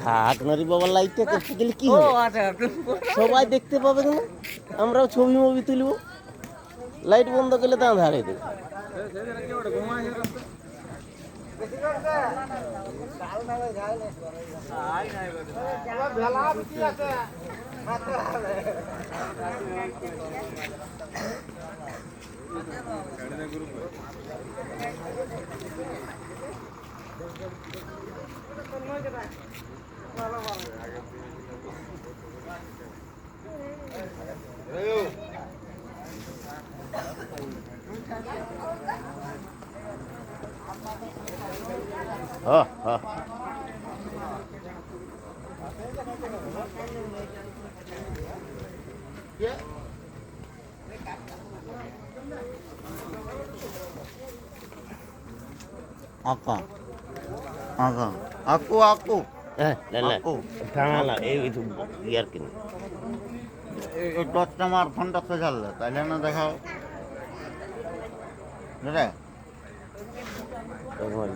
থাক নারী বাবার লাইটটা করতে গেলে কি হবে? সবাই দেখতে পাবে না আমরাও ছবি মবি তুলব। লাইট বন্ধ করলে তো আধারে দেবে। Apa? Apa? Aku. Aku. Eh, lele. Aku. Tangan lah, eh itu biarkan. এই টর্চটা আমার ফোনটা তো জ্বাললে তাইলে না দেখাও। রে তখন